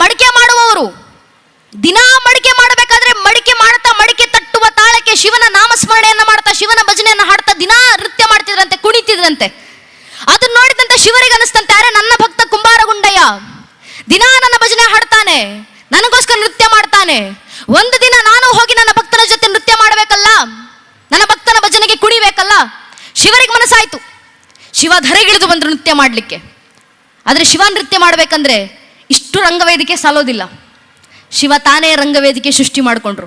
ಮಡಿಕೆ ಮಾಡುವವರು. ದಿನಾ ಮಡಿಕೆ ಮಾಡಬೇಕಾದ್ರೆ ಮಡಿಕೆ ಮಾಡುತ್ತಾ ಮಡಿಕೆ ತಟ್ಟುವ ತಾಳಕ್ಕೆ ಶಿವನ ನಾಮಸ್ಮರಣೆಯನ್ನು ಮಾಡ್ತಾ ಶಿವನ ಭಜನೆಯನ್ನು ಹಾಡ್ತಾ ದಿನಾ ನೃತ್ಯ ಮಾಡ್ತಿದ್ರಂತೆ, ಕುಣಿತಿದ್ರಂತೆ. ಅದನ್ನ ನೋಡಿದಂತ ಶಿವರಿಗೆ ಅನಿಸ್ತಂತೆ ಅರೆ ನನ್ನ ಭಕ್ತ ಕುಂಬಾರಗುಂಡಯ್ಯ, ದಿನಾ ನನ್ನ ಭಜನೆ ಹಾಡ್ತಾನೆ, ನನಗೋಸ್ಕರ ನೃತ್ಯ ಮಾಡ್ತಾನೆ. ಒಂದು ದಿನ ನಾನು ಹೋಗಿ ನನ್ನ ಭಕ್ತನ ಜೊತೆ ನೃತ್ಯ ಮಾಡಬೇಕಲ್ಲ, ನನ್ನ ಭಕ್ತನ ಭಜನೆಗೆ ಕುಣಿಬೇಕಲ್ಲ. ಶಿವರಿಗೆ ಮನಸ್ಸಾಯ್ತು. ಶಿವ ಧರೆಗಿಳಿದು ಬಂದ್ರು ನೃತ್ಯ ಮಾಡಲಿಕ್ಕೆ. ಆದರೆ ಶಿವ ನೃತ್ಯ ಮಾಡಬೇಕಂದ್ರೆ ಇಷ್ಟು ರಂಗವೇದಿಕೆ ಸಾಲೋದಿಲ್ಲ. ಶಿವ ತಾನೇ ರಂಗವೇದಿಕೆ ಸೃಷ್ಟಿ ಮಾಡಿಕೊಂಡ್ರು.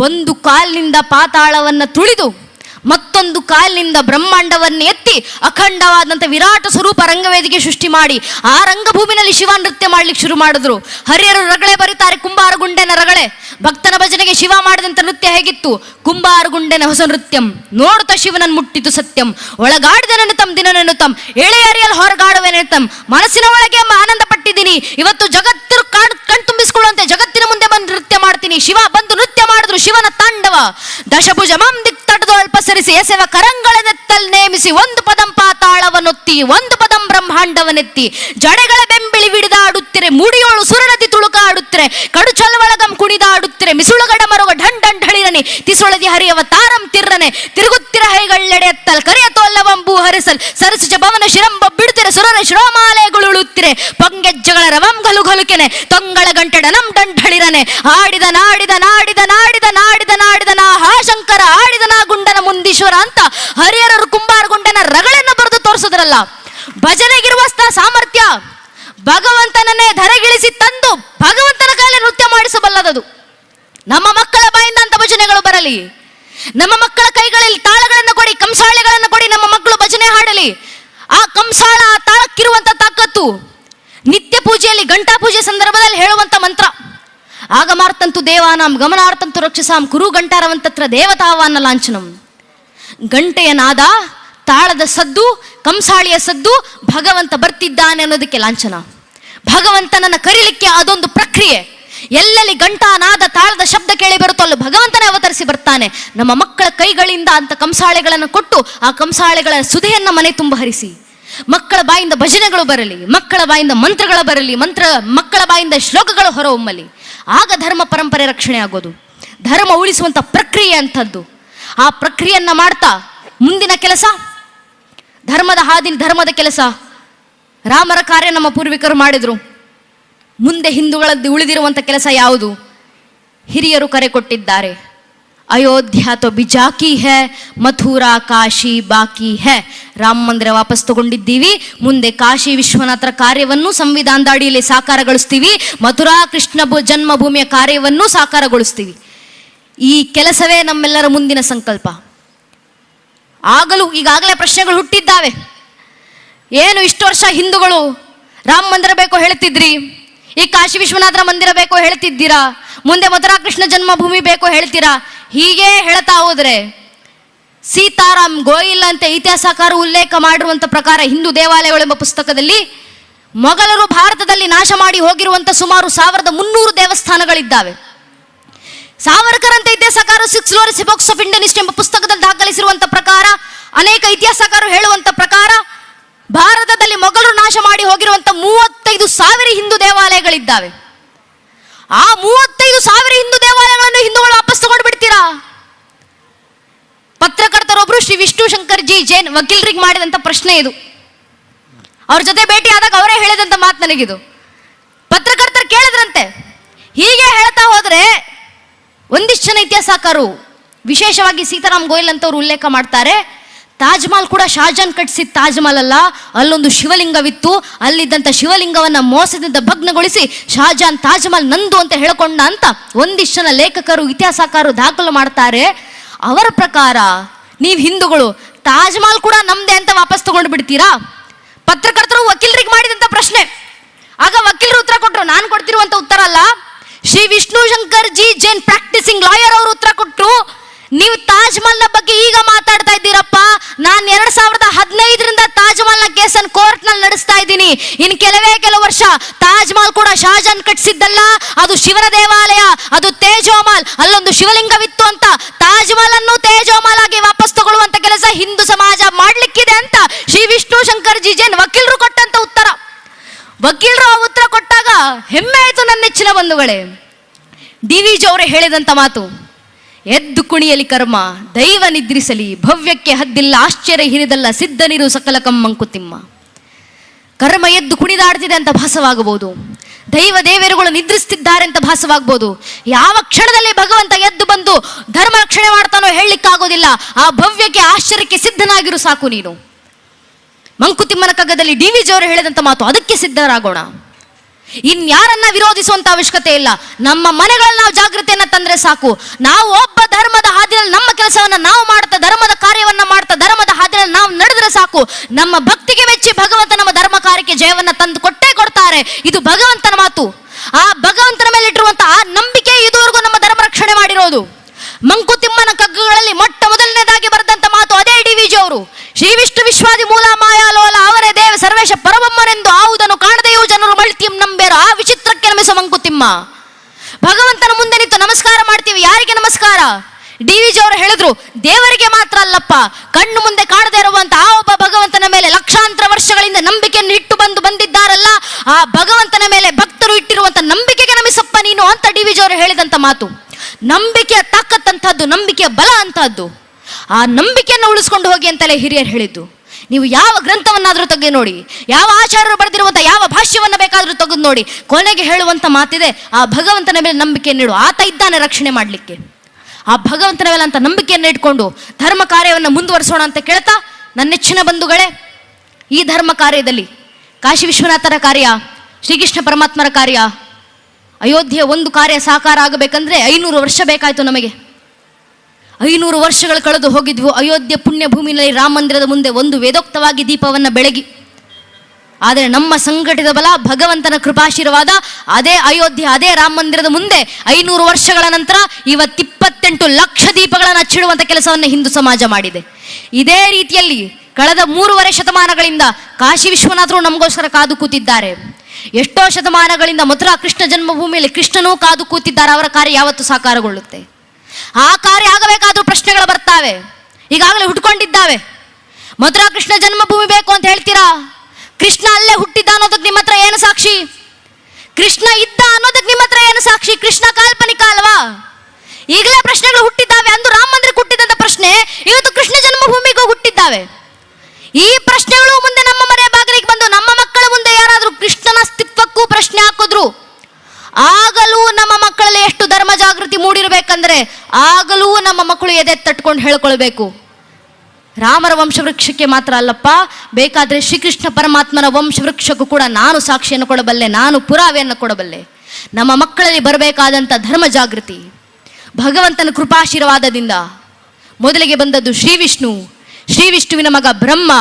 ಒಂದು ಕಾಲಿನಿಂದ ಪಾತಾಳವನ್ನು ತುಳಿದು ಮತ್ತೊಂದು ಕಾಲಿನಿಂದ ಬ್ರಹ್ಮಾಂಡವನ್ನು ಎತ್ತಿ ಅಖಂಡವಾದಂಥ ವಿರಾಟ ಸ್ವರೂಪ ರಂಗವೇದಿಕೆ ಸೃಷ್ಟಿ ಮಾಡಿ ಆ ರಂಗಭೂಮಿನಲ್ಲಿ ಶಿವ ನೃತ್ಯ ಮಾಡ್ಲಿಕ್ಕೆ ಶುರು ಮಾಡಿದ್ರು. ಹರಿಯರು ರಗಳೆ ಬರೀತಾರೆ, ಕುಂಬಾರ ಗುಂಡೆನ ರಗಳೆ. ಭಕ್ತನ ಭಜನೆಗೆ ಶಿವ ಮಾಡಿದಂಥ ನೃತ್ಯ ಹೇಗಿತ್ತು? ಕುಂಬಾರ ಗುಂಡೆನ ಹೊಸ ನೃತ್ಯಂ, ನೋಡುತ್ತಾ ಶಿವನನ್ನು ಮುಟ್ಟಿತು ಸತ್ಯಂ. ಒಳಗಾಡಿದ ನೆನತಂ, ದಿನ ನೆನುತಂ ಎಳೆಯರಿಯಲ್ ಹೊರಗಾಡುವೆ ನೆನತಂ. ಮನಸ್ಸಿನ ಒಳಗೆ ಆನಂದ ಪಟ್ಟಿದ್ದೀನಿ. ಇವತ್ತು ಜಗತ್ತು ಕಣ್ ಕಣ್ತುಂಬಿಸಿಕೊಳ್ಳುವಂತೆ ಜಗತ್ತಿನ ಮುಂದೆ ಮಾಡ್ತೀನಿ. ಶಿವ ಬಂದು ನೃತ್ಯ ಮಾಡಿದ್ರು. ಶಿವನ ತಾಂಡವ. ದಶಭುಜ ಮಂದಿ ತಡೆದು ಅಲ್ಪ ಸರಿಸಿ ಎಸೆವ ಕರಂಗಳನೆತ್ತಲ್ ನೇಮಿಸಿ ಒಂದು ಪದಂ ಪಾತಾಳವನ್ನೊತ್ತಿ ಒಂದು ಪದಂ ಬ್ರಹ್ಮಾಂಡವನೆತ್ತಿ. ಜಡೆಗಳ ಬೆಂಬಿಳಿ ವಿಡಿದಾಡುತ್ತಿರೆ ಮುಡಿಯೋಳು ಸುರನದಿ ತುಳುಕಾಡುತ್ತಿರೆ ಕಡು ಚಲವಳಗಂ ಕುಣಿದಾಡುತ್ತಿರೆ, ಮಿಸುಳುಗಡ ಮರುಗ ಢಣ್ ಢಳಿರನೆ ತಿಸುಳದಿ ಹರಿಯವ ತಾರಂ ತಿರ್ರನೆ, ತಿರುಗುತ್ತಿರ ಹೈಗಳ್ಳೆಡೆ ಎತ್ತಲ್, ಕರೆಯ ತೋಲ್ಲವಂಬೂ ಹರಿಸಲ್, ಸರಸಿಜ ಭವನ ಶಿರಂಬ ಸುರನ ಸುರರ ಪೊಂಗೆಜ್ಜಗಳ ರವಂ ಗಲು ಗಲುಕೆನೆ, ತಂಗಳ ಗಂಟೆಡ ನಮ್ ಆಡಿದ ನಾಡಿದ ನಾಡಿದ ನಾಡಿದ ನಾಡಿದ ನಾಡಿದ ನಾ ಹಾ ಶಂಕರ, ಆಡಿದ ನಾ ಗುಂಡನ ಮುಂದೀಶ್ವರ ಅಂತ ಹರಿಹರರು ಕುಂಬಾರ ಗುಂಡನ ರಗಳನ್ನ ಬರೆದು ತೋರಿಸಿದ್ರಲ್ಲ. ಭಜನೆಗಿರುವ ಸಾಮರ್ಥ್ಯ, ಭಗವಂತನನ್ನೇ ಧರೆಗಿಳಿಸಿ ತಂದು ಭಗವಂತನ ಕಾಲೇ ನೃತ್ಯ ಮಾಡಿಸಬಲ್ಲದದು. ನಮ್ಮ ಮಕ್ಕಳ ಬಾಯಿಂದ ಅಂತ ಭಜನೆಗಳು ಬರಲಿ. ನಮ್ಮ ಮಕ್ಕಳ ಕೈಗಳಲ್ಲಿ ತಾಳಗಳನ್ನು ಕೊಡಿ, ಕಂಸಾಳೆಗಳನ್ನು ಕೊಡಿ, ನಮ್ಮ ಮಕ್ಕಳು ಭಜನೆ ಹಾಡಲಿ. ಆ ಕಂಸಾಳ ಆ ತಾಳಕ್ಕಿರುವಂತ ತಾಕತ್ತು ನಿತ್ಯ ಪೂಜೆಯಲ್ಲಿ ಗಂಟಾ ಪೂಜೆ ಸಂದರ್ಭದಲ್ಲಿ ಹೇಳುವಂತ ಮಂತ್ರ. ಆಗಮಾರ್ತಂತು ದೇವಾನಾಂ ಗಮನಾರ್ಥಂತು ರಕ್ಷಸಾಂ, ಕುರು ಗಂಟಾರವಂತತ್ರ ದೇವತಾವಾನ ಲಾಂಛನಂ. ಗಂಟೆಯ ನಾದ, ತಾಳದ ಸದ್ದು, ಕಂಸಾಳಿಯ ಸದ್ದು, ಭಗವಂತ ಬರ್ತಿದ್ದಾನೆ ಅನ್ನೋದಕ್ಕೆ ಲಾಂಛನ. ಭಗವಂತನನ್ನ ಕರೀಲಿಕ್ಕೆ ಅದೊಂದು ಪ್ರಕ್ರಿಯೆ. ಎಲ್ಲೆಲ್ಲಿ ಗಂಟಾ ನಾದ, ತಾಳದ ಶಬ್ದ ಕೇಳಿ ಬರುತ್ತೋ ಅಲ್ಲಿ ಭಗವಂತನೇ ಅವತರಿಸಿ ಬರ್ತಾನೆ. ನಮ್ಮ ಮಕ್ಕಳ ಕೈಗಳಿಂದ ಅಂತ ಕಂಸಾಳೆಗಳನ್ನು ಕೊಟ್ಟು ಆ ಕಂಸಾಳೆಗಳ ಸುದೆಯನ್ನು ಮನೆ ತುಂಬ ಹರಿಸಿ. ಮಕ್ಕಳ ಬಾಯಿಂದ ಭಜನೆಗಳು ಬರಲಿ, ಮಕ್ಕಳ ಬಾಯಿಂದ ಮಂತ್ರಗಳು ಬರಲಿ, ಮಂತ್ರ, ಮಕ್ಕಳ ಬಾಯಿಂದ ಶ್ಲೋಕಗಳು ಹೊರಹೊಮ್ಮಲಿ ಆಗ ಧರ್ಮ ಪರಂಪರೆ ರಕ್ಷಣೆ ಆಗೋದು. ಧರ್ಮ ಉಳಿಸುವಂಥ ಪ್ರಕ್ರಿಯೆ ಅಂಥದ್ದು ಆ ಪ್ರಕ್ರಿಯೆಯನ್ನ ಮಾಡ್ತಾ ಮುಂದಿನ ಕೆಲಸ? ಧರ್ಮದ ಹಾದಿನ ಧರ್ಮದ ಕೆಲಸ. ರಾಮರ ಕಾರ್ಯ ನಮ್ಮ ಪೂರ್ವಿಕರು ಮಾಡಿದ್ರು. ಮುಂದೆ ಹಿಂದೂಗಳದ್ದು ಉಳಿದಿರುವಂಥ ಕೆಲಸ ಯಾವುದು? ಹಿರಿಯರು ಕರೆ ಕೊಟ್ಟಿದ್ದಾರೆ. ಅಯೋಧ್ಯ ತೋ ಬಿಜಾಕಿ ಹೇ, ಮಥುರಾ, ಕಾಶಿ ಬಾಕಿ ಹೇ. ರಾಮ ಮಂದಿರ ವಾಪಸ್ ತಗೊಂಡಿದ್ದೀವಿ. ಮುಂದೆ ಕಾಶಿ ವಿಶ್ವನಾಥರ ಕಾರ್ಯವನ್ನು ಸಂವಿಧಾನದ ಅಡಿಯಲ್ಲಿ ಸಾಕಾರಗೊಳಿಸ್ತೀವಿ. ಮಥುರಾ, ಕೃಷ್ಣ ಜನ್ಮಭೂಮಿಯ ಕಾರ್ಯವನ್ನು ಸಾಕಾರಗೊಳಿಸ್ತೀವಿ. ಈ ಕೆಲಸವೇ ನಮ್ಮೆಲ್ಲರ ಮುಂದಿನ ಸಂಕಲ್ಪ. ಆಗಲೂ ಈಗಾಗಲೇ ಪ್ರಶ್ನೆಗಳು ಹುಟ್ಟಿದ್ದಾವೆ. ಏನು ಇಷ್ಟು ವರ್ಷ ಹಿಂದೂಗಳು ರಾಮ ಮಂದಿರ ಬೇಕೋ ಹೇಳ್ತಿದ್ರಿ? ಈ ಕಾಶಿ ವಿಶ್ವನಾಥರ ಮಂದಿರ ಬೇಕೋ ಹೇಳ್ತಿದ್ದೀರಾ? ಮುಂದೆ ಮಧುರಾ ಕೃಷ್ಣ ಜನ್ಮಭೂಮಿ ಬೇಕೋ ಹೇಳ್ತೀರಾ? ಹೀಗೆ ಹೇಳ್ತಾ ಹೋದ್ರೆ, ಸೀತಾರಾಮ್ ಗೋಯಿಲ್ ಅಂತ ಇತಿಹಾಸಕಾರ ಉಲ್ಲೇಖ ಮಾಡಿರುವಂತ ಪ್ರಕಾರ ಹಿಂದೂ ದೇವಾಲಯಗಳು ಎಂಬ ಪುಸ್ತಕದಲ್ಲಿ ಮೊಘಲರು ಭಾರತದಲ್ಲಿ ನಾಶ ಮಾಡಿ ಹೋಗಿರುವಂತ ಸುಮಾರು ಸಾವಿರದ ಮುನ್ನೂರು ದೇವಸ್ಥಾನಗಳಿದ್ದಾವೆ. ಸಾವರ್ಕರ್ ಅಂತ ಇತಿಹಾಸಕಾರ six glorious epochs of Indian ಎಂಬ ಪುಸ್ತಕದಲ್ಲಿ ದಾಖಲಿಸಿರುವಂತ ಪ್ರಕಾರ, ಅನೇಕ ಇತಿಹಾಸಕಾರರು ಹೇಳುವಂತ ಪ್ರಕಾರ ಭಾರತದಲ್ಲಿ ಮೊಘಲರು ನಾಶ ಮಾಡಿ ಹೋಗಿರುವಂತ ಮೂವತ್ತೈದು ಸಾವಿರ ಹಿಂದೂ ದೇವಾಲಯಗಳಿದ್ದಾವೆ. ಆ ಮೂವತ್ತೈದು ಸಾವಿರ ಹಿಂದೂ ದೇವಾಲಯಗಳನ್ನು ಹಿಂದೂಗಳು ವಾಪಸ್ ತಗೊಂಡು ಬಿಡ್ತೀರಾ ಪತ್ರಕರ್ತರೊಬ್ರು ಶ್ರೀ ವಿಷ್ಣು ಶಂಕರ್ ಜಿ ಜೈನ್ ವಕೀಲರಿಗೆ ಮಾಡಿದಂತ ಪ್ರಶ್ನೆ ಇದು. ಅವ್ರ ಜೊತೆ ಭೇಟಿ ಆದಾಗ ಅವರೇ ಹೇಳಿದಂತ ಮಾತು ನನಗಿದು. ಪತ್ರಕರ್ತರು ಕೇಳಿದ್ರಂತೆ, ಹೀಗೆ ಹೇಳ್ತಾ ಹೋದ್ರೆ ಒಂದಿಷ್ಟು ಜನ ಇತಿಹಾಸಕಾರರು, ವಿಶೇಷವಾಗಿ ಸೀತಾರಾಮ್ ಗೋಯಲ್ ಅಂತವ್ರು ಉಲ್ಲೇಖ ಮಾಡ್ತಾರೆ ತಾಜ್ ಮಹಲ್ ಕೂಡ ಶಾಜಾನ್ ಕಟ್ಟಿಸಿದ ತಾಜ್ ಮಹಲ್ ಅಲ್ಲ. ಅಲ್ಲೊಂದು ಶಿವಲಿಂಗವಿತ್ತು. ಅಲ್ಲಿದ್ದಂಥ ಶಿವಲಿಂಗವನ್ನ ಮೋಸದಿಂದ ಭಗ್ನಗೊಳಿಸಿ ಶಾಜಾನ್ ತಾಜ್ ಮಹಲ್ ನಂದು ಅಂತ ಹೇಳ್ಕೊಂಡ ಅಂತ ಒಂದಿಷ್ಟು ಜನ ಲೇಖಕರು, ಇತಿಹಾಸಕಾರರು ದಾಖಲು ಮಾಡ್ತಾರೆ. ಅವರ ಪ್ರಕಾರ ನೀವು ಹಿಂದೂಗಳು ತಾಜ್ ಮಹಲ್ ಕೂಡ ನಮ್ದೇ ಅಂತ ವಾಪಸ್ ತಗೊಂಡು ಬಿಡ್ತೀರಾ? ಪತ್ರಕರ್ತರು ವಕೀಲರಿಗೆ ಮಾಡಿದಂಥ ಪ್ರಶ್ನೆ. ಆಗ ವಕೀಲರು ಉತ್ತರ ಕೊಟ್ಟರು ನಾನು ಕೊಡ್ತಿರುವಂಥ ಉತ್ತರ ಅಲ್ಲ. ಶ್ರೀ ವಿಷ್ಣು ಶಂಕರ್ ಜಿ ಜೈನ್ ಪ್ರಾಕ್ಟಿಸಿಂಗ್ ಲಾಯರ್ ಅವರು ಉತ್ತರ ಕೊಟ್ಟರು ನೀವು ತಾಜ್ ಮಹಲ್ನ ಬಗ್ಗೆ ಈಗ ಇನ್ ಕೆಲವೇ ಕೆಲವು ವರ್ಷ ತಾಜ್ ಮಹಲ್ ಕೂಡ ಶಹಜಾನ್ ಕಟ್ಟಿಸಿದ್ದಲ್ಲ ಅದು ಶಿವನ ದೇವಾಲಯ, ಅದು ತೇಜೋಮಾಲ್ ಅಲ್ಲೊಂದು ಶಿವಲಿಂಗವಿತ್ತು ಅಂತ ತಾಜ್ ಮಹಲ್ ಅನ್ನು ತೇಜೋಮಾಲ್ ಆಗಿ ವಾಪಸ್ ತಗೊಳ್ಳುವಂತ ಕೆಲಸ ಹಿಂದೂ ಸಮಾಜ ಮಾಡ್ಲಿಕ್ಕಿದೆ ಅಂತ ಶ್ರೀ ವಿಷ್ಣು ಶಂಕರ್ ಜಿ ಜೈನ್ ವಕೀಲರು ಕೊಟ್ಟಂತ ಉತ್ತರ. ವಕೀಲರು ಆ ಉತ್ತರ ಕೊಟ್ಟಾಗ, ಹೆಮ್ಮೆ ಆಯ್ತು ನನ್ನ ನೆಚ್ಚಿನ ಬಂಧುಗಳೇ. ಡಿ ವಿ ಜಿ ಅವರು ಹೇಳಿದಂತ ಮಾತು, ಎದ್ದು ಕುಣಿಯಲಿ ಕರ್ಮ, ದೈವ ನಿದ್ರಿಸಲಿ, ಭವ್ಯಕ್ಕೆ ಹದ್ದಿಲ್ಲ, ಆಶ್ಚರ್ಯ ಹಿರಿದಲ್ಲ, ಸಿದ್ಧನಿರು ಸಕಲ ಕಮ್ಮಂಕುತಿಮ್ಮ. ಕರ್ಮ ಎದ್ದು ಕುಣಿದಾಡ್ತಿದೆ ಅಂತ ಭಾಸವಾಗಬಹುದು. ದೈವ ದೇವರುಗಳು ನಿದ್ರಿಸ್ತಿದ್ದಾರೆ ಅಂತ ಭಾಸವಾಗಬಹುದು. ಯಾವ ಕ್ಷಣದಲ್ಲಿ ಭಗವಂತ ಎದ್ದು ಬಂದು ಧರ್ಮ ರಕ್ಷಣೆ ಮಾಡ್ತಾನೋ ಹೇಳಲಿಕ್ಕಾಗೋದಿಲ್ಲ. ಆ ಭವ್ಯಕ್ಕೆ ಆಶ್ಚರ್ಯಕ್ಕೆ ಸಿದ್ಧನಾಗಿರು ಸಾಕು ನೀನು. ಮಂಕುತಿಮ್ಮನ ಕಗ್ಗದಲ್ಲಿ ಡಿ ವಿ ಜಿಯವರು ಹೇಳಿದಂಥ ಮಾತು ಅದಕ್ಕೆ ಸಿದ್ಧರಾಗೋಣ. ಇನ್ಯಾರನ್ನ ವಿರೋಧಿಸುವಂತ ಅವಶ್ಯಕತೆ ಇಲ್ಲ. ನಮ್ಮ ಮನೆಗಳಲ್ಲಿ ನಾವು ಜಾಗೃತಿಯನ್ನ ತಂದ್ರೆ ಸಾಕು. ನಾವು ಒಬ್ಬ ಧರ್ಮದ ಹಾದಿಯಲ್ಲಿ ನಮ್ಮ ಕೆಲಸವನ್ನ ನಾವು ಮಾಡ್ತಾ, ಧರ್ಮದ ಕಾರ್ಯವನ್ನ ಮಾಡ್ತಾ, ಧರ್ಮದ ಹಾದಿಯಲ್ಲಿ ನಾವು ನಡೆದ್ರೆ ಸಾಕು. ನಮ್ಮ ಭಕ್ತಿಗೆ ಮೆಚ್ಚಿ ಭಗವಂತ ನಮ್ಮ ಧರ್ಮ ಕಾರ್ಯಕ್ಕೆ ಜಯವನ್ನ ತಂದು ಕೊಟ್ಟೇ ಕೊಡ್ತಾರೆ. ಇದು ಭಗವಂತನ ಮಾತು. ಆ ಭಗವಂತನ ಮೇಲೆ ಇಟ್ಟಿರುವಂತಹ ನಂಬಿಕೆ ಇದುವರೆಗೂ ನಮ್ಮ ಧರ್ಮ ರಕ್ಷಣೆ ಮಾಡಿರೋದು. ಮಂಕುತಿಮ್ಮನ ಕಗ್ಗಗಳಲ್ಲಿ ಮೊಟ್ಟ ಮೊದಲನೇದಾಗಿ ಬರೆದಂತ ಮಾತು ಅದೇ ಡಿ ವಿಜಿ ಅವರು. ಶ್ರೀ ವಿಷ್ಣು ವಿಶ್ವಾದಿ ಮೂಲ ಮಾಯಾಲೋಲ ಅವರೇ ದೇವ ಸರ್ವೇಶ ಪರಮಮ್ಮನೆಂದು ಆವುದನ್ನು ಕಾಣದೆಯೂ ಜನರು ಮಳ್ತಿಯಂ ನಂಬೇರ ಆ ವಿಚಿತ್ರಕ್ಕೆ ನಮಿಸ ಮಂಕುತಿಮ್ಮ. ಭಗವಂತನ ಮುಂದೆ ನಿಂತು ನಮಸ್ಕಾರ ಮಾಡ್ತೀವಿ. ಯಾರಿಗೆ ನಮಸ್ಕಾರ? ಡಿ ವಿಜಿ ಅವರು ಹೇಳಿದ್ರು, ದೇವರಿಗೆ ಮಾತ್ರ ಅಲ್ಲಪ್ಪ. ಕಣ್ಣು ಮುಂದೆ ಕಾಣದೇ ಇರುವಂತ ಆ ಒಬ್ಬ ಭಗವಂತನ ಆ ಭಗವಂತನ ಮೇಲೆ ಭಕ್ತರು ಇಟ್ಟಿರುವಂತ ನಂಬಿಕೆಗೆ ನಮಿಸಪ್ಪ ನೀನು ಅಂತ ಡಿ ಅವರು ಹೇಳಿದಂತ ಮಾತು. ನಂಬಿಕೆಯ ತಾಕತ್ತಂತಹದ್ದು, ನಂಬಿಕೆಯ ಬಲ ಅಂತಹದ್ದು. ಆ ನಂಬಿಕೆಯನ್ನು ಉಳಿಸ್ಕೊಂಡು ಹೋಗಿ ಅಂತಲೇ ಹಿರಿಯರು ಹೇಳಿದ್ದು. ನೀವು ಯಾವ ಗ್ರಂಥವನ್ನಾದರೂ ತೆಗೆದು ನೋಡಿ, ಯಾವ ಆಚಾರ್ಯರು ಬರೆದಿರುವಂಥ ಯಾವ ಭಾಷ್ಯವನ್ನ ಬೇಕಾದರೂ ತೆಗೆದು ನೋಡಿ, ಕೊನೆಗೆ ಹೇಳುವಂಥ ಮಾತಿದೆ, ಆ ಭಗವಂತನ ಮೇಲೆ ನಂಬಿಕೆಯನ್ನಿಡು ಆತ ಇದ್ದಾನೆ ರಕ್ಷಣೆ ಮಾಡಲಿಕ್ಕೆ. ಆ ಭಗವಂತನ ಮೇಲೆ ಅಂತ ನಂಬಿಕೆಯನ್ನು ಇಟ್ಕೊಂಡು ಧರ್ಮ ಕಾರ್ಯವನ್ನು ಮುಂದುವರಿಸೋಣ ಅಂತ ಕೇಳ್ತಾ ನನ್ನ ನೆಚ್ಚಿನ ಬಂಧುಗಳೇ, ಈ ಧರ್ಮ ಕಾರ್ಯದಲ್ಲಿ ಕಾಶಿ ವಿಶ್ವನಾಥರ ಕಾರ್ಯ, ಶ್ರೀಕೃಷ್ಣ ಪರಮಾತ್ಮರ ಕಾರ್ಯ. ಅಯೋಧ್ಯೆಯ ಒಂದು ಕಾರ್ಯ ಸಾಕಾರ ಆಗಬೇಕಂದ್ರೆ ಐನೂರು ವರ್ಷ ಬೇಕಾಯಿತು ನಮಗೆ. ಐನೂರು ವರ್ಷಗಳು ಕಳೆದು ಹೋಗಿದ್ವು, ಅಯೋಧ್ಯೆ ಪುಣ್ಯ ಭೂಮಿನಲ್ಲಿ ರಾಮ ಮಂದಿರದ ಮುಂದೆ ಒಂದು ವೇದೋಕ್ತವಾಗಿ ದೀಪವನ್ನು ಬೆಳಗಿ. ಆದರೆ ನಮ್ಮ ಸಂಘಟಿತ ಬಲ ಭಗವಂತನ ಕೃಪಾಶೀರ್ವಾದ, ಅದೇ ಅಯೋಧ್ಯೆ, ಅದೇ ರಾಮ ಮಂದಿರದ ಮುಂದೆ ಐನೂರು ವರ್ಷಗಳ ನಂತರ ಇವತ್ತಿಪ್ಪತ್ತೆಂಟು ಲಕ್ಷ ದೀಪಗಳನ್ನು ಹಚ್ಚಿಡುವಂಥ ಕೆಲಸವನ್ನು ಹಿಂದೂ ಸಮಾಜ ಮಾಡಿದೆ. ಇದೇ ರೀತಿಯಲ್ಲಿ ಕಳೆದ ಮೂರುವರೆ ಶತಮಾನಗಳಿಂದ ಕಾಶಿ ವಿಶ್ವನಾಥರು ನಮಗೋಸ್ಕರ ಕಾದು ಕೂತಿದ್ದಾರೆ. ಎಷ್ಟೋ ಶತಮಾನಗಳಿಂದ ಮಥುರಾ ಕೃಷ್ಣ ಜನ್ಮಭೂಮಿಯಲ್ಲಿ ಕೃಷ್ಣನೂ ಕಾದು ಕೂತಿದ್ದಾರೆ, ಅವರ ಕಾರ್ಯ ಯಾವತ್ತು ಸಾಕಾರಗೊಳ್ಳುತ್ತೆ. ಆ ಕಾರ್ಯ ಆಗಬೇಕಾದ್ರೂ ಪ್ರಶ್ನೆಗಳು ಬರ್ತಾವೆ. ಈಗಾಗಲೇ ಹುಟ್ಕೊಂಡಿದ್ದಾವೆ. ಮಧುರಾ ಕೃಷ್ಣ ಜನ್ಮಭೂಮಿ ಬೇಕು ಅಂತ ಹೇಳ್ತೀರಾ? ಕೃಷ್ಣ ಅಲ್ಲೇ ಹುಟ್ಟಿದ್ದ ಅನ್ನೋದಕ್ಕೆ ನಿಮ್ಮ ಹತ್ರ ಏನು ಸಾಕ್ಷಿ? ಕೃಷ್ಣ ಇದ್ದ ಅನ್ನೋದಕ್ಕೆ ನಿಮ್ಮ ಹತ್ರ ಏನು ಸಾಕ್ಷಿ? ಕೃಷ್ಣ ಕಾಲ್ಪನಿಕ ಅಲ್ವಾ? ಈಗಲೇ ಪ್ರಶ್ನೆಗಳು ಹುಟ್ಟಿದ್ದಾವೆ ಅಂದು ರಾಮ ಮಂದಿರಕ್ಕೆ ಹುಟ್ಟಿದಂತ ಪ್ರಶ್ನೆ ಇವತ್ತು ಕೃಷ್ಣ ಜನ್ಮಭೂಮಿಗೂ ಹುಟ್ಟಿದ್ದಾವೆ. ಈ ಪ್ರಶ್ನೆಗಳು ಮುಂದೆ ನಮ್ಮ ಮನೆಯ ಬಾಗಿಲಿಗೆ ಬಂದು ನಮ್ಮ ಮಕ್ಕಳ ಮುಂದೆ ಯಾರಾದರೂ ಕೃಷ್ಣನ ಅಸ್ತಿತ್ವಕ್ಕೂ ಪ್ರಶ್ನೆ ಹಾಕಿದ್ರು. ಆಗಲೂ ನಮ್ಮ ಮಕ್ಕಳಲ್ಲಿ ಎಷ್ಟು ಧರ್ಮ ಜಾಗೃತಿ ಮೂಡಿರಬೇಕಂದ್ರೆ ಆಗಲೂ ನಮ್ಮ ಮಕ್ಕಳು ಎದೆ ತಟ್ಕೊಂಡು ಹೇಳ್ಕೊಳ್ಬೇಕು. ರಾಮರ ವಂಶವೃಕ್ಷಕ್ಕೆ ಮಾತ್ರ ಅಲ್ಲಪ್ಪ, ಬೇಕಾದ್ರೆ ಶ್ರೀಕೃಷ್ಣ ಪರಮಾತ್ಮನ ವಂಶವೃಕ್ಷಕ್ಕೂ ಕೂಡ ನಾನು ಸಾಕ್ಷಿಯನ್ನು ಕೊಡಬಲ್ಲೆ, ನಾನು ಪುರಾವೆಯನ್ನು ಕೊಡಬಲ್ಲೆ. ನಮ್ಮ ಮಕ್ಕಳಲ್ಲಿ ಬರಬೇಕಾದಂಥ ಧರ್ಮ ಜಾಗೃತಿ. ಭಗವಂತನ ಕೃಪಾಶೀರ್ವಾದದಿಂದ ಮೊದಲಿಗೆ ಬಂದದ್ದು ಶ್ರೀ ವಿಷ್ಣು. ಶ್ರೀ ವಿಷ್ಣುವಿನ ಮಗ ಬ್ರಹ್ಮ.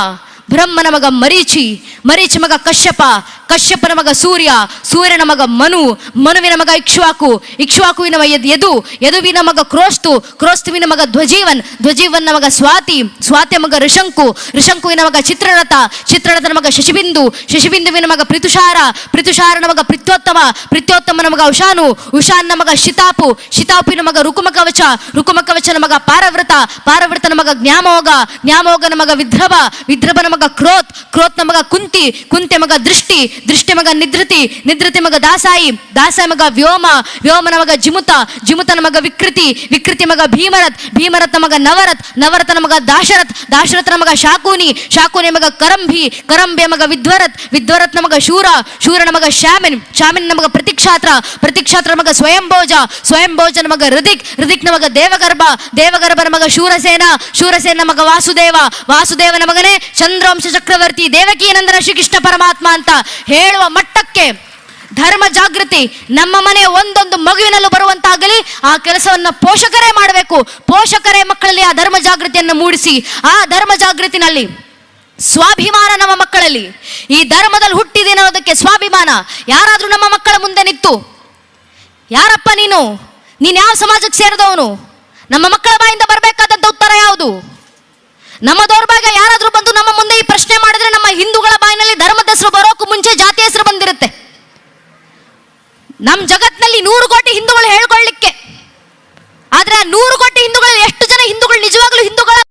ಬ್ರಹ್ಮನ ಮಗ ಮರೀಚಿ. ಮರೀಚಿ ಮಗ ಕಶ್ಯಪ. ಕಶ್ಯಪನ ಮಗ ಸೂರ್ಯ ಸೂರ್ಯನ ಮಗ ಮನು ಮನುವಿನ ಮಗ ಇಕ್ಷ್ವಾಕು ಇಕ್ಷ್ವಾಕುವಿನ ಮಗ ಯದ್- ಯದು ಯದುವಿನ ಮಗ ಕ್ರೋಸ್ತು ಕ್ರೋಸ್ತುವಿನ ಮಗ ಧ್ವಜೀವನ್ ಧ್ವಜೀವನ್ನ ಮಗ ಸ್ವಾತಿ ಸ್ವಾತಿಯ ಮಗ ಋಷಂಕು ಋಷಂಕುವಿನ ಮಗ ಚಿತ್ರರಥ ಚಿತ್ರರಥನ ಮಗ ಶಶಿಬಿಂದು ಶಶಿಬಿಂದುವಿನ ಮಗ ಪ್ರಿತುಷಾರ ಪ್ರಿತುಷಾರನ ಮಗ ಪ್ರಿತ್ಯೋತ್ತಮ ಪ್ರಿತ್ಯೋತ್ತಮನ ಮಗ ಉಷಾನು ಉಷಾನ್ನ ಮಗ ಶಿತಾಪು ಶಿತಾಪುವಿನ ಮಗ ರುಕುಮ ಕವಚ ರುಕುಮ ಕವಚನ ಮಗ ಪಾರವೃತ ಪಾರವೃತನ ಮಗ ಜ್ಞಾಮೋಗ ಜ್ಞಾಮೋಗನ ಮಗ ವಿದ್ರಭ ವಿದ್ರಭನ ಮಗ ಕ್ರೋತ್ ಕ್ರೋತ್ನ ಮಗ ಕುಂತಿ ಕುಂತೆ ಮಗ ದೃಷ್ಟಿ ದೃಷ್ಟಿ ಮಗ ನಿದ್ರತಿ ನಿದ್ರತಿ ಮಗ ದಾಸಾಯಿ ದಾಸಾಯಿ ಮಗ ವ್ಯೋಮ, ವ್ಯೋಮನ ಮಗ ಜಿಮುತ, ಜಿಮುತನ ಮಗ ವಿಕೃತಿ ವಿಕೃತಿ ಮಗ ಭೀಮರಥ್ ಭೀಮರತ್ ಮಗ ನವರತ್ ನವರಥನ ಮಗ ದಾಶರಥ್, ದಾಶರಥನ ಮಗ ಶಾಕೂನಿ ಶಾಕೂನಿ ಮಗ ಕರಂಭಿ ಕರಂಬೆ ಮಗ ವಿದ್ವರತ್ ವಿದ್ವರತ್ ನಮಗ ಶೂರ, ಶೂರನ ಮಗ ಶಾಮಿನ್ ಶಾಮಿನ್ ನಮಗ ಪ್ರತಿಕ್ಷಾತ್ರ ಪ್ರತಿಕ್ಷಾತ್ರ ಮಗ ಸ್ವಯಂಭೋಜ, ಸ್ವಯಂಭೋಜನ ಮಗ ಹೃದಿಕ್ ಹೃದಿಕ್ನ ನಮಗ ದೇವಗರ್ಭ, ದೇವಗರ್ಭನ ಮಗ ಶೂರಸೇನ ಶೂರಸೇನ ಮಗ ವಾಸುದೇವ, ವಾಸುದೇವನ ಮಗನೇ ಚಂದ್ರವಂಶ ಚಕ್ರವರ್ತಿ ದೇವಕೀನಂದನ ಶ್ರೀಕೃಷ್ಣ ಪರಮಾತ್ಮ ಅಂತ ಹೇಳುವ ಮಟ್ಟಕ್ಕೆ ಧರ್ಮ ಜಾಗೃತಿ ನಮ್ಮ ಮನೆಯ ಒಂದೊಂದು ಮಗುವಿನಲ್ಲೂ ಬರುವಂತಾಗಲಿ, ಆ ಕೆಲಸವನ್ನ ಪೋಷಕರೇ ಮಾಡಬೇಕು. ಪೋಷಕರೇ ಮಕ್ಕಳಲ್ಲಿ ಆ ಧರ್ಮ ಜಾಗೃತಿಯನ್ನು ಮೂಡಿಸಿ. ಆ ಧರ್ಮ ಜಾಗೃತಿನಲ್ಲಿ ಸ್ವಾಭಿಮಾನ ನಮ್ಮ ಮಕ್ಕಳಲ್ಲಿ. ಈ ಧರ್ಮದಲ್ಲಿ ಹುಟ್ಟಿದೆ ಅನ್ನೋದಕ್ಕೆ ಸ್ವಾಭಿಮಾನ. ಯಾರಾದರೂ ನಮ್ಮ ಮಕ್ಕಳ ಮುಂದೆ ನಿಂತು, ಯಾರಪ್ಪ ನೀನು? ನೀನು ಯಾವ ಸಮಾಜಕ್ಕೆ ಸೇರಿದವನು? ನಮ್ಮ ಮಕ್ಕಳ ಬಾಯಿಂದ ಬರಬೇಕಾದಂಥ ಉತ್ತರ ಯಾವುದು? ನಮ್ಮ ದೌರ್ಭಾಗ್ಯ ಯಾರಾದ್ರೂ ಬಂದು ನಮ್ಮ ಮುಂದೆ ಈ ಪ್ರಶ್ನೆ ಮಾಡಿದ್ರೆ ನಮ್ಮ ಹಿಂದೂಗಳ ಬಾಯಿನಲ್ಲಿ ಧರ್ಮದ ಹೆಸರು ಬರೋಕ್ಕೂ ಮುಂಚೆ ಜಾತಿ ಹೆಸರು ಬಂದಿರುತ್ತೆ. ನಮ್ಮ ಜಗತ್ನಲ್ಲಿ ನೂರು ಕೋಟಿ ಹಿಂದೂಗಳು ಹೇಳ್ಕೊಳ್ಳಿಕ್ಕೆ. ಆದ್ರೆ ಆ ನೂರು ಕೋಟಿ ಹಿಂದೂಗಳಲ್ಲಿ ಎಷ್ಟು ಜನ ಹಿಂದೂಗಳು ನಿಜವಾಗ್ಲೂ ಹಿಂದೂಗಳ